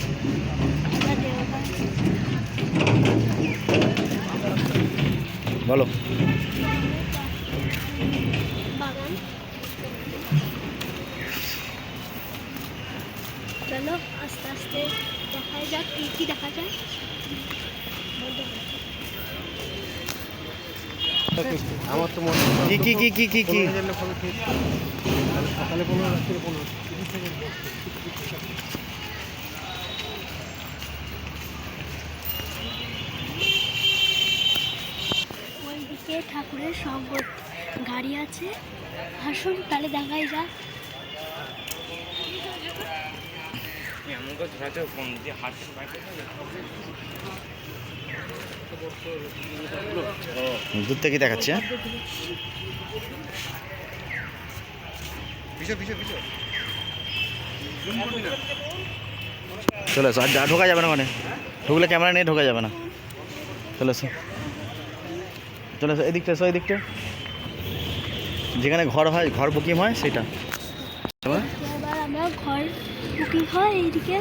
আমরা বলো চলো আস্তে আস্তে দেখা যাক কি কি দেখা যায়। আমার তো মনে কি কি কি কি কি কি? সকালে পনেরো রাত্রে পনেরো ঠাকুরের সব গাড়ি আছে। আসুন তাহলে দেখাই যাক। দূর থেকে দেখাচ্ছে হ্যাঁ? চলে এসো আর যা ঢোকা যাবে না মানে? ঢুকলে ক্যামেরা নিয়ে ঢোকা যাবে না। চলে এসো। চলে এসো এদিকটা এসো এদিকটা। যেখানে ঘর হয় ঘর বুকিং হয় সেটা। ঘর বুকিং হয় এইদিকে।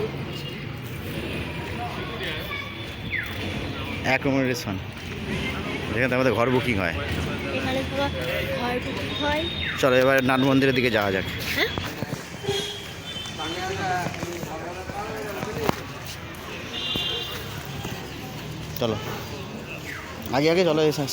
অ্যাকোমোডেশন যেখানে আমাদের ঘর বুকিং হয়। ঘর বুকিং হয়। চলো এবার নাট মন্দিরের দিকে যাওয়া যাক। হ্যাঁ? চলো। আগে আগে চলো এসে।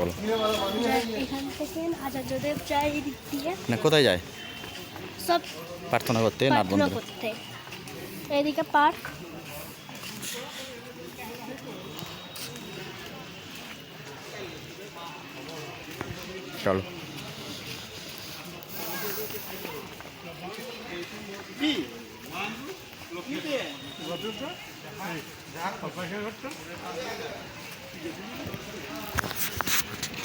বলো। এখান থেকে আচার্যদেব যায় এই দিক দিয়ে। না কোথায় যায়? সব প্রার্থনা করতে নাট করতে। এইদিকে পার্ক। চলো।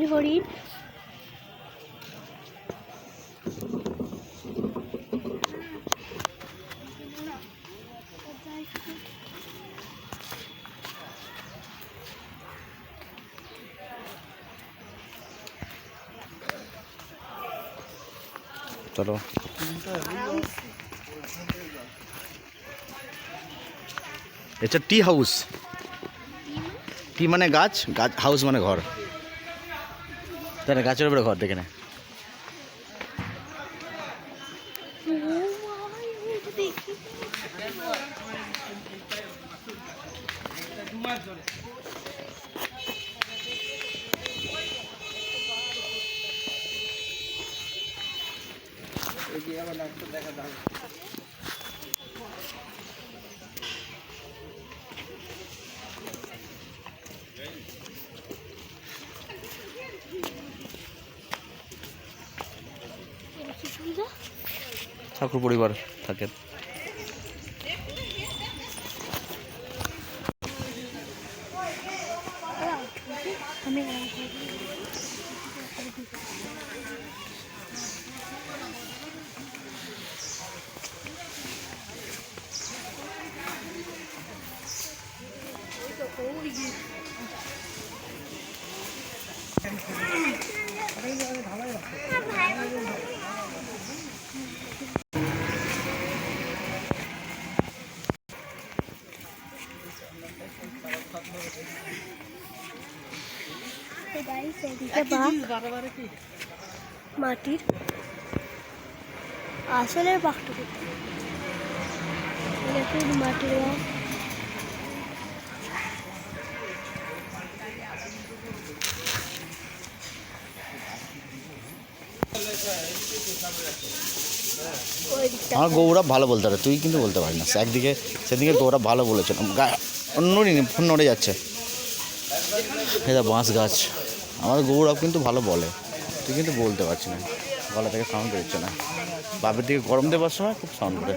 এইদিকে মাটির হরিণ চলো এটা টি হাউস টি মানে গাছ গাছ হাউস মানে ঘর না গাছের উপরে ঘর দেখে না দেখি। ঠাকুর পরিবার থাকে মাটির আসলে বাঘটা কোথায়? দেখুন মাটির বাঘ ওই দিকটা আমার গৌরব ভালো বলতে পারে তুই কিন্তু বলতে পারিস না একদিকে সেদিকে গৌরব ভালো বলেছে নড়ি ফোন নড়ে যাচ্ছে। এটা বাঁশ গাছ। আমার গৌরব কিন্তু ভালো বলে। তুই কিন্তু বলতে পারছি না। গলা থেকে সাউন্ড বেরোচ্ছে না। বাপের দিকে গরম দেওয়ার সময় খুব সাউন্ড করে।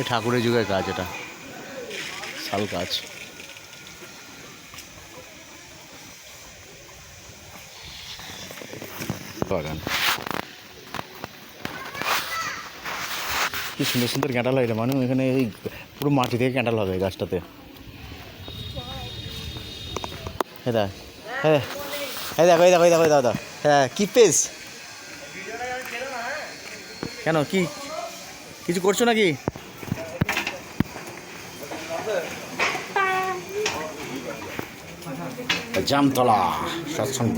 এই ঠাকুরের যুগের কাজ এটা। শাল কাজ। বাগান। কি সুন্দর সুন্দর ক্যান্ডাল হয় রে মানুষ এখানে এই পুরো মাটি থেকে ক্যান্ডাল হবে গাছটাতে। হ্যাঁ দেখ হ্যাঁ এই দেখো এই দেখো এই দেখো দেখো। হ্যাঁ কি পেস? কেন, কি? কিছু করছ নাকি? জামতলা সৎসঙ্গ।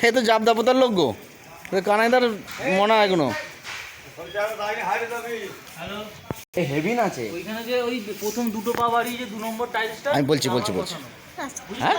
হে তো জাপ দাপতার লোক গো। কানাইদার মনে হয় কোনো। হেভি আছে। ওইখানে যে ওই প্রথম দুটো পা বাড়ি যে দু নম্বর টাইলসটা আমি বলছি বলছি বলছি। হ্যাঁ?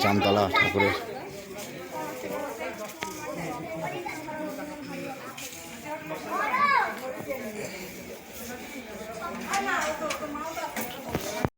জামতলা ঠাকুরের